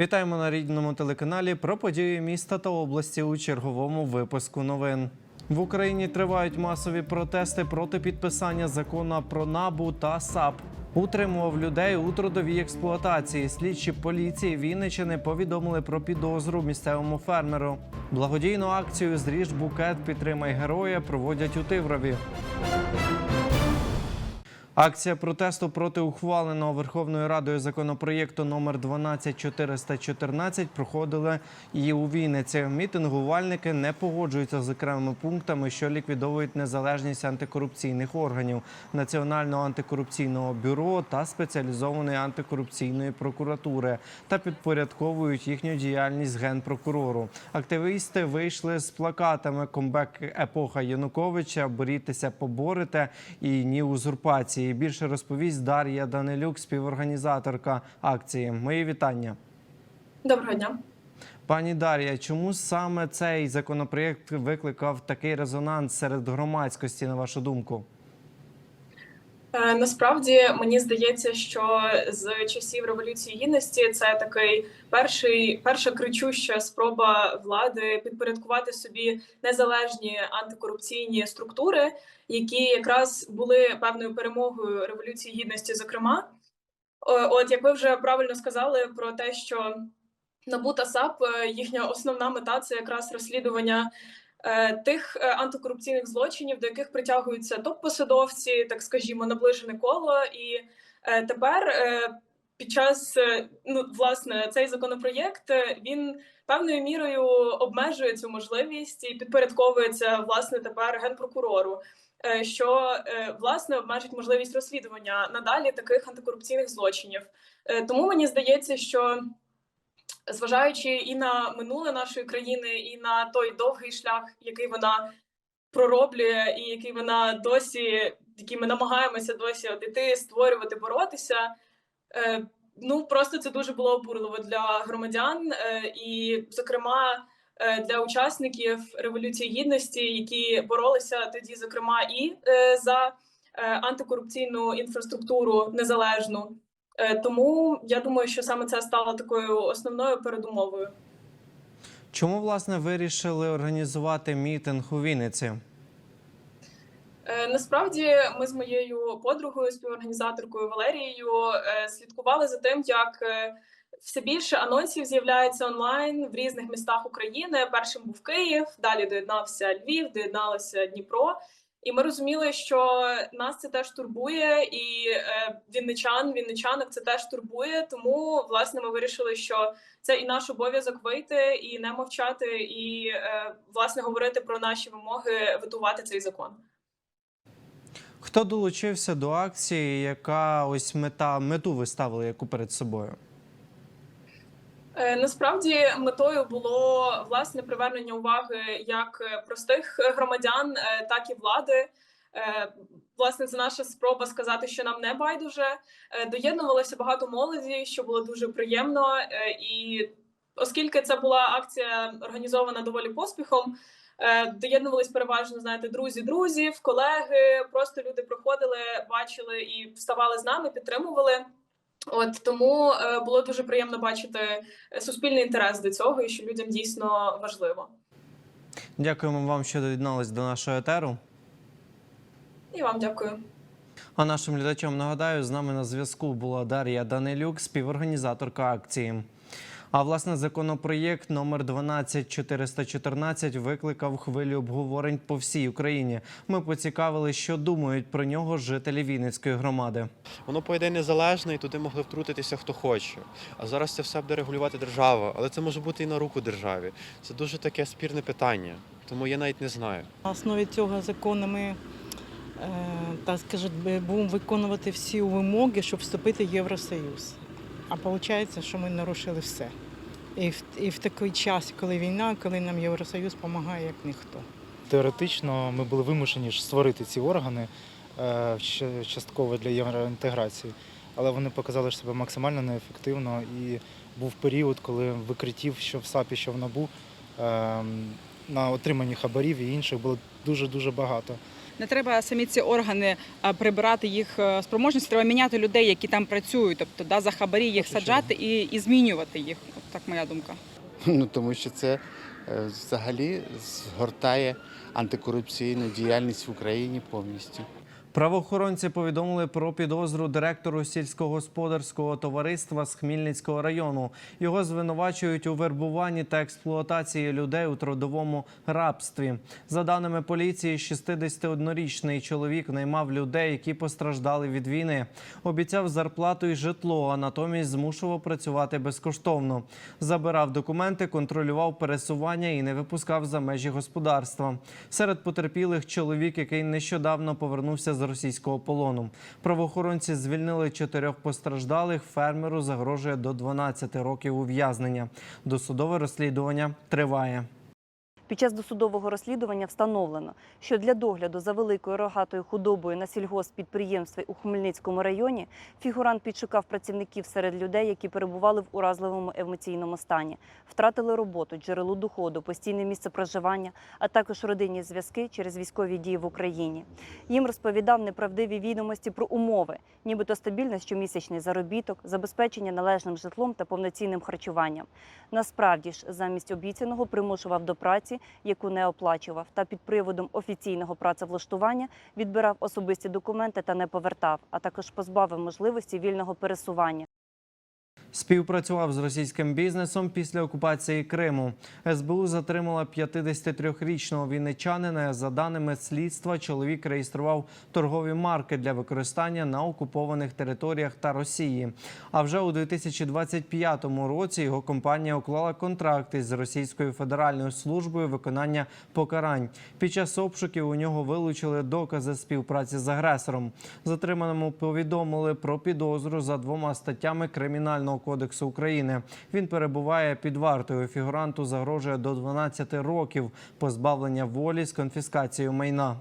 Вітаємо на рідному телеканалі про події міста та області у черговому випуску новин. В Україні тривають масові протести проти підписання закону про набу та САП. Утримував людей у трудовій експлуатації. Слідчі поліції Вінничини повідомили про підозру місцевому фермеру. Благодійну акцію Зріж букет підтримай героя проводять у Тиврові. Акція протесту проти ухваленого Верховною Радою законопроєкту номер 12414 проходила і у Вінниці. Мітингувальники не погоджуються з окремими пунктами, що ліквідовують незалежність антикорупційних органів Національного антикорупційного бюро та спеціалізованої антикорупційної прокуратури та підпорядковують їхню діяльність генпрокурору. Активісти вийшли з плакатами Комбек епоха Януковича, борітеся, поборете і ні узурпації. Більше розповість Дар'я Данилюк, співорганізаторка акції. Мої вітання. Доброго дня. Пані Дар'я, чому саме цей законопроєкт викликав такий резонанс серед громадськості, на вашу думку? Е, Насправді мені здається, що з часів революції гідності це такий перший перша кричуща спроба влади підпорядкувати собі незалежні антикорупційні структури, які якраз були певною перемогою революції гідності. Зокрема, от як ви вже правильно сказали про те, що НАБУ та САП е, їхня основна мета це якраз розслідування тих е, антикорупційних злочинів, до яких притягуються топ-посадовці, так скажімо, наближене коло. І е, тепер е, під час е, ну власне цей законопроєкт е, він певною мірою обмежує цю можливість і підпорядковується власне тепер генпрокурору. е, Що е, власне обмежить можливість розслідування надалі таких антикорупційних злочинів, Е, тому мені здається, що зважаючи і на минуле нашої країни, і на той довгий шлях, який вона пророблює, і який вона досі, який ми намагаємося досі от створювати, боротися. Е, ну просто це дуже було обурливо для громадян, е, і, зокрема, е, для учасників революції гідності, які боролися тоді, зокрема, і е, за е, антикорупційну інфраструктуру незалежну. Е, Тому я думаю, що саме це стало такою основною передумовою. Чому власне вирішили організувати мітинг у Вінниці? Е, Насправді ми з моєю подругою, співорганізаторкою Валерією е, слідкували за тим, як все більше анонсів з'являється онлайн в різних містах України. Першим був Київ, далі доєднався Львів, доєдналося Дніпро. І ми розуміли, що нас це теж турбує, і е, вінничан, вінничанок це теж турбує. Тому власне ми вирішили, що це і наш обов'язок вийти і не мовчати, і е, власне говорити про наші вимоги, витувати цей закон. Хто долучився до акції? Яка ось мета мету ви ставили яку перед собою? Е, Насправді метою було власне привернення уваги як е, простих громадян, е, так і влади. Власне, це наша спроба сказати, що нам не байдуже. Доєднувалося багато молоді, що було дуже приємно. І оскільки це була акція організована доволі поспіхом, доєднувались переважно, знаєте, друзі, друзів, колеги. Просто люди приходили, бачили і вставали з нами, підтримували. От тому е, було дуже приємно бачити е, суспільний інтерес до цього, і що людям дійсно важливо. Дякуємо вам, що доєдналися до нашого етеру. І вам дякую. А нашим глядачам нагадаю, з нами на зв'язку була Дар'я Данилюк, співорганізаторка акції. А власне законопроєкт номер 12414 викликав хвилю обговорень по всій Україні. Ми поцікавили, що думають про нього жителі Вінницької громади. Воно по ідеї незалежне, і туди могли втрутитися хто хоче. А зараз це все буде регулювати держава, але це може бути і на руку державі. Це дуже таке спірне питання, тому я навіть не знаю. На основі цього закону ми е, так скажуть, би, будемо виконувати всі вимоги, щоб вступити в Євросоюз. А виходить, що ми нарушили все. І в, і в такий час, коли війна, коли нам Євросоюз допомагає як ніхто. Теоретично ми були вимушені ж створити ці органи е, частково для євроінтеграції, але вони показали себе максимально неефективно. І був період, коли викриттів, що в САПі, що в НАБУ, е, на отриманні хабарів і інших було дуже-дуже багато. Не треба самі ці органи прибирати їх е, спроможність. Треба міняти людей, які там працюють, тобто да, за хабарі їх саджати і, і змінювати їх. От Так моя думка. Ну тому що це е, взагалі згортає антикорупційну діяльність в Україні повністю. Правоохоронці повідомили про підозру директору сільськогосподарського товариства з Хмільницького району. Його звинувачують у вербуванні та експлуатації людей у трудовому рабстві. За даними поліції, 61-річний чоловік наймав людей, які постраждали від війни. Обіцяв зарплату і житло, а натомість змушував працювати безкоштовно. Забирав документи, контролював пересування і не випускав за межі господарства. Серед потерпілих чоловік, який нещодавно повернувся з російського полону. Правоохоронці звільнили чотирьох постраждалих. Фермеру загрожує до 12 років ув'язнення. Досудове розслідування триває. Під час досудового розслідування встановлено, що для догляду за великою рогатою худобою на сільгосппідприємстві у Хмельницькому районі фігурант підшукав працівників серед людей, які перебували в уразливому емоційному стані, втратили роботу, джерело доходу, постійне місце проживання, а також родинні зв'язки через військові дії в Україні. Їм розповідав неправдиві відомості про умови, нібито стабільний щомісячний заробіток, забезпечення належним житлом та повноцінним харчуванням. Насправді ж, замість обіцяного примушував до праці, яку не оплачував, та під приводом офіційного працевлаштування відбирав особисті документи та не повертав, а також позбавив можливості вільного пересування. Співпрацював з російським бізнесом після окупації Криму. СБУ затримала 53-річного вінничанина. За даними слідства, чоловік реєстрував торгові марки для використання на окупованих територіях та Росії. А вже у 2025 році його компанія уклала контракти з Російською федеральною службою виконання покарань. Під час обшуків у нього вилучили докази співпраці з агресором. Затриманому повідомили про підозру за двома статтями Кримінального кодексу України. Він перебуває під вартою. Фігуранту загрожує до 12 років позбавлення волі з конфіскацією майна.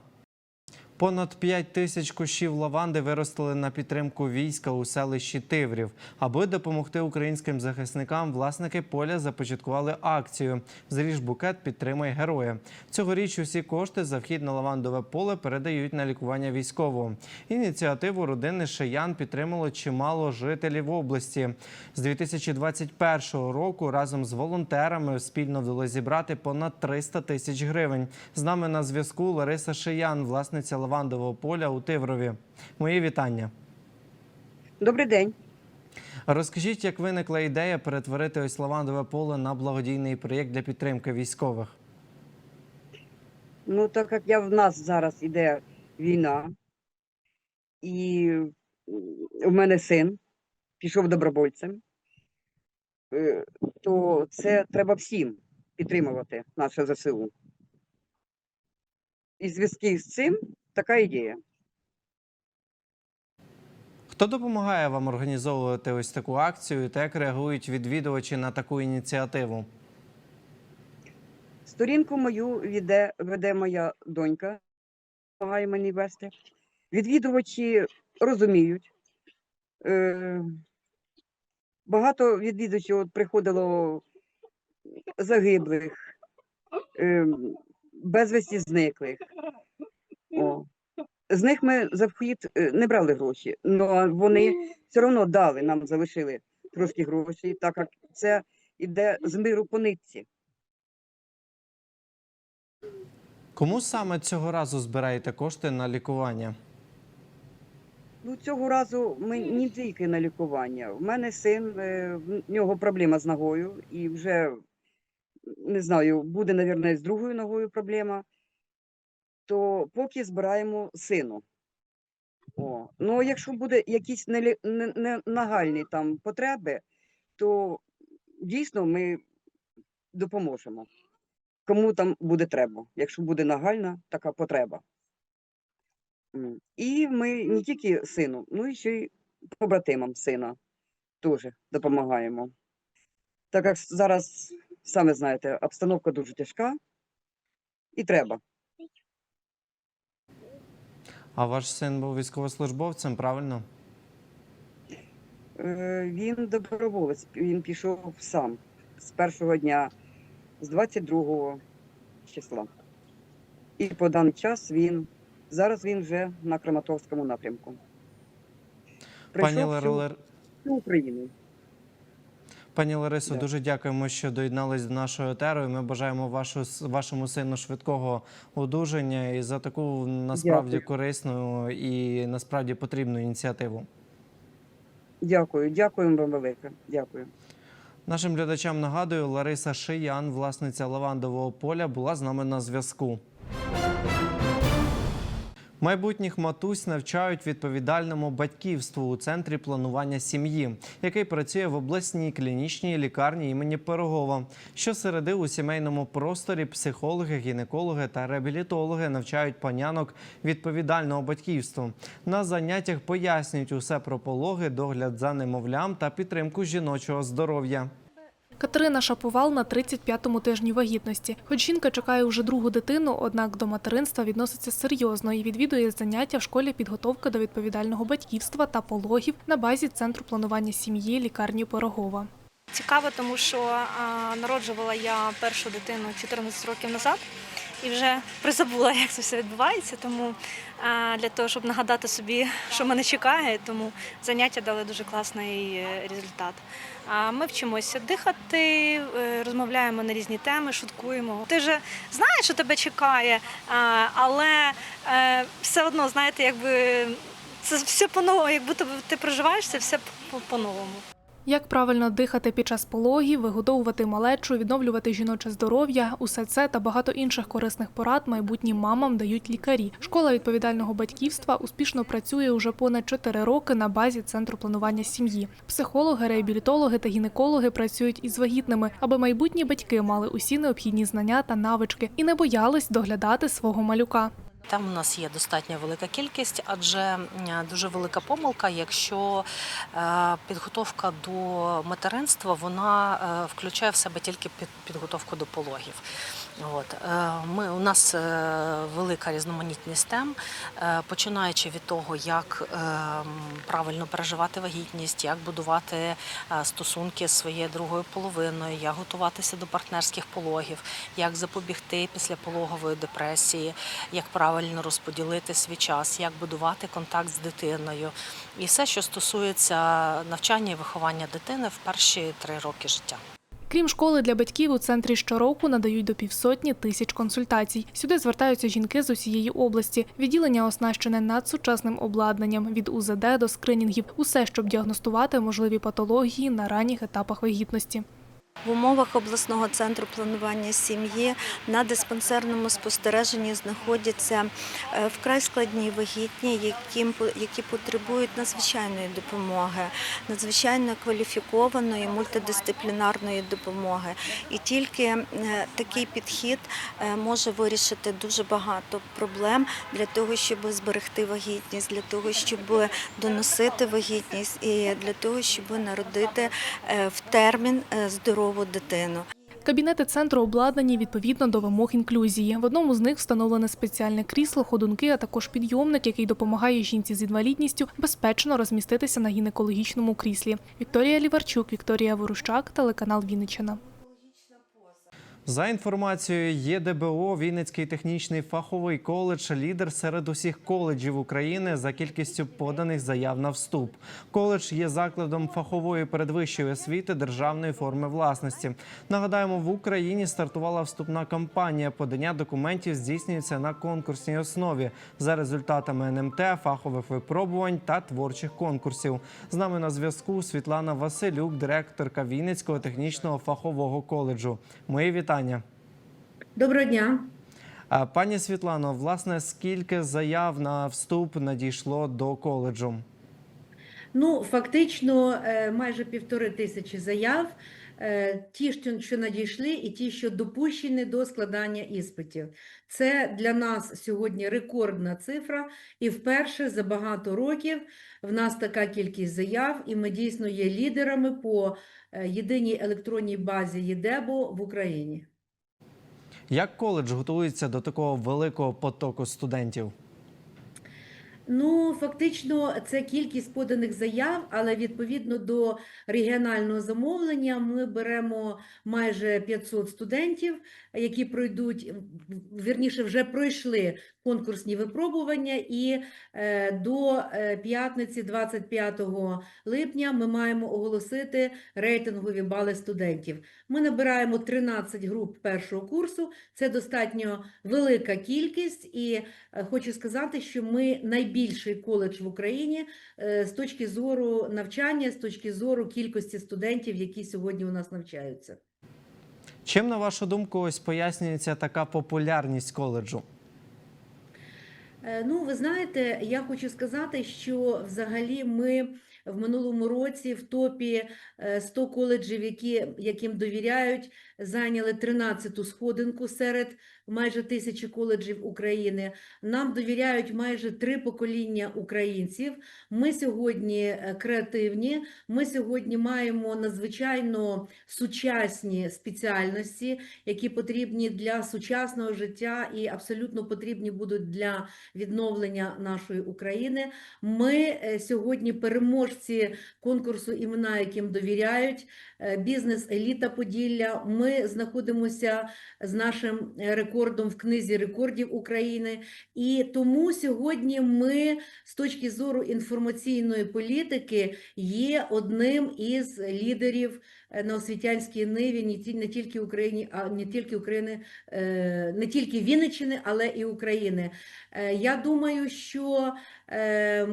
Понад 5 тисяч кущів лаванди виростили на підтримку війська у селищі Тиврів. Аби допомогти українським захисникам, власники поля започаткували акцію Зріж букет, підтримай героя. Цьогоріч усі кошти за вхід на лавандове поле передають на лікування військового. Ініціативу родини Шиян підтримало чимало жителів області. З 2021 року разом з волонтерами спільно вдалося зібрати понад 300 тисяч гривень. З нами на зв'язку Лариса Шиян, власниця лавандового поля у Тиврові. Мої вітання. Добрий день. Розкажіть, як виникла ідея перетворити ось лавандове поле на благодійний проєкт для підтримки військових? Ну, так як я в нас зараз іде війна, і у мене син пішов добровольцем, е, то це треба всім підтримувати наше ЗСУ. І в зв'язку з цим така ідея. Хто допомагає вам організовувати ось таку акцію та як реагують відвідувачі на таку ініціативу? Сторінку мою веде, веде моя донька, допомагає мені вести. Відвідувачі розуміють. Е, багато відвідувачів от приходило загиблих, е, безвісті зниклих. З них ми за вхід е, не брали гроші, але вони все одно дали, нам залишили трошки грошей, так як це йде з миру по нитці. Кому саме цього разу збираєте кошти на лікування? Ну, цього разу ми не тільки на лікування. У мене син, е, в нього проблема з ногою, і вже не знаю, буде, мабуть, з другою ногою проблема. То поки збираємо сину. О. Ну, якщо буде якісь нагальні там потреби, то дійсно ми допоможемо. Кому там буде треба, якщо буде нагальна така потреба. І ми не тільки сину, ну і ще й побратимам сина теж допомагаємо. Так як зараз, саме знаєте, обстановка дуже тяжка і треба. А ваш син був військовослужбовцем, правильно? Е, Він доброволець, він пішов сам з першого дня, з 22 числа. І по даний час він, зараз він вже на Краматорському напрямку. Прийшов всю, Лер... всю Україну. Пані Ларисо, Да. дуже дякуємо, що доєднались до нашого етеру. І Ми бажаємо вашу, вашому сину швидкого одужання і за таку насправді Дякую. корисну і насправді потрібну ініціативу. Дякую, дякуємо вам велике. Дякую. Нашим глядачам нагадую, Лариса Шиян, власниця лавандового поля, була з нами на зв'язку. Майбутніх матусь навчають відповідальному батьківству у центрі планування сім'ї, який працює в обласній клінічній лікарні імені Пирогова. Щосереди у сімейному просторі психологи, гінекологи та реабілітологи навчають панянок відповідального батьківству. На заняттях пояснюють усе про пологи, догляд за немовлям та підтримку жіночого здоров'я. Катерина Шаповал на 35-му тижні вагітності. Хоч жінка чекає уже другу дитину, однак до материнства відноситься серйозно і відвідує заняття в школі підготовки до відповідального батьківства та пологів на базі центру планування сім'ї лікарні Пирогова. Цікаво, тому що народжувала я першу дитину 14 років назад і вже призабула, як це все відбувається. Тому для того, щоб нагадати собі, що мене чекає, тому заняття дали дуже класний е, результат. А ми вчимося дихати, е, розмовляємо на різні теми, шуткуємо. Ти вже знаєш, що тебе чекає, але е, все одно, знаєте, якби це все по-новому, якби будто ти проживаєш це все по- по-новому. Як правильно дихати під час пологів, вигодовувати малечу, відновлювати жіноче здоров'я, усе це та багато інших корисних порад майбутнім мамам дають лікарі. Школа відповідального батьківства успішно працює уже понад 4 роки на базі центру планування сім'ї. Психологи, реабілітологи та гінекологи працюють із вагітними, аби майбутні батьки мали усі необхідні знання та навички і не боялись доглядати свого малюка. Там у нас є достатньо велика кількість, адже дуже велика помилка, якщо е, підготовка до материнства вона е, включає в себе тільки під- підготовку до пологів. От. Е, ми у нас е, велика різноманітність тем, е, починаючи від того, як правильно переживати вагітність, як будувати стосунки з своєю другою половиною, як готуватися до партнерських пологів, як запобігти післяпологової депресії, як правильно розподілити свій час, як будувати контакт з дитиною, і все, що стосується навчання і виховання дитини в перші три роки життя. Крім школи для батьків, у центрі щороку надають до півсотні тисяч консультацій. Сюди звертаються жінки з усієї області. Відділення оснащене надсучасним обладнанням від УЗД до скринінгів. Усе, щоб діагностувати можливі патології на ранніх етапах вагітності. В умовах обласного центру планування сім'ї на диспансерному спостереженні знаходяться е, вкрай складні вагітні, які, потребують надзвичайної допомоги, надзвичайно кваліфікованої мультидисциплінарної допомоги. І тільки е, такий підхід е, може вирішити дуже багато проблем для того, щоб зберегти вагітність, для того, щоб доносити вагітність і для того, щоб народити в термін е, здорову дитину. Кабінети центру обладнані відповідно до вимог інклюзії. В одному з них встановлене спеціальне крісло, ходунки, а також підйомник, який допомагає жінці з інвалідністю безпечно розміститися на гінекологічному кріслі. Вікторія Ліварчук, Вікторія Ворущак, телеканал Вінниччина. За інформацією ЄДБО, Вінницький технічний фаховий коледж лідер серед усіх коледжів України за кількістю поданих заяв на вступ. Коледж є закладом фахової передвищої освіти державної форми власності. Нагадаємо, в Україні стартувала вступна кампанія. Подання документів здійснюється на конкурсній основі за результатами НМТ, фахових випробувань та творчих конкурсів. З нами на зв'язку Світлана Василюк, директорка Вінницького технічного фахового коледжу. Мої вітання. Доброго дня. Пані Світлано, власне, скільки заяв на вступ надійшло до коледжу? Ну, фактично, е, майже півтори тисячі заяв. Е, Ті, що, надійшли, і ті, що допущені до складання іспитів. Це для нас сьогодні рекордна цифра, і вперше за багато років в нас така кількість заяв, і ми дійсно є лідерами по е, єдиній електронній базі ЄДЕБО в Україні. Як коледж готується до такого великого потоку студентів? Ну, фактично, це кількість поданих заяв, але відповідно до регіонального замовлення ми беремо майже 500 студентів, які пройдуть, вірніше, вже пройшли конкурсні випробування, і е, до е, п'ятниці, 25 липня, ми маємо оголосити рейтингові бали студентів. Ми набираємо 13 груп першого курсу. Це достатньо велика кількість, і е, хочу сказати, що ми найбільший коледж в Україні е, з точки зору навчання, з точки зору кількості студентів, які сьогодні у нас навчаються. Чим, на вашу думку, ось пояснюється така популярність коледжу? Е, Ну, ви знаєте, я хочу сказати, що взагалі ми в минулому році в топі е, 100 коледжів, які, яким довіряють, зайняли 13-ту сходинку серед майже тисячі коледжів України. Нам довіряють майже три покоління українців. Ми сьогодні е, креативні, ми сьогодні маємо надзвичайно сучасні спеціальності, які потрібні для сучасного життя і абсолютно потрібні будуть для відновлення нашої України. Ми е, сьогодні переможці конкурсу імена, яким довіряють. е, Бізнес-еліта Поділля. Ми знаходимося з нашим е, рекордом в книзі рекордів України. І тому сьогодні ми з точки зору інформаційної політики є одним із лідерів е, на освітянській ниві не тільки Україні, а не тільки України, е, не тільки Вінниччини, але і України. Е, Я думаю, що е,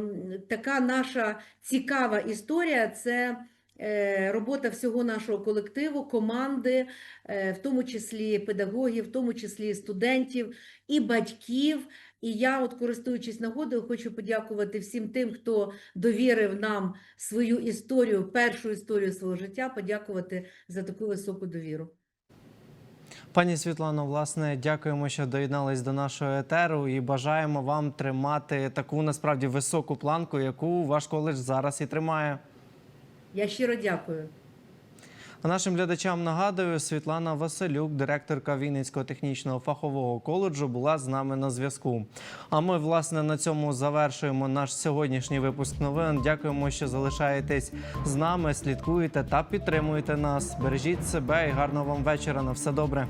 така наша цікава історія це. Е, Робота всього нашого колективу, команди, е, в тому числі педагогів, в тому числі студентів і батьків. І я, от користуючись нагодою, хочу подякувати всім тим, хто довірив нам свою історію, першу історію свого життя, подякувати за таку високу довіру. Пані Світлано, власне, дякуємо, що доєднались до нашого етеру і бажаємо вам тримати таку насправді високу планку, яку ваш коледж зараз і тримає. Я щиро дякую. А нашим глядачам нагадую, Світлана Василюк, директорка Вінницького технічного фахового коледжу, була з нами на зв'язку. А ми, власне, на цьому завершуємо наш сьогоднішній випуск новин. Дякуємо, що залишаєтесь з нами, слідкуєте та підтримуєте нас. Бережіть себе і гарного вам вечора. На все добре.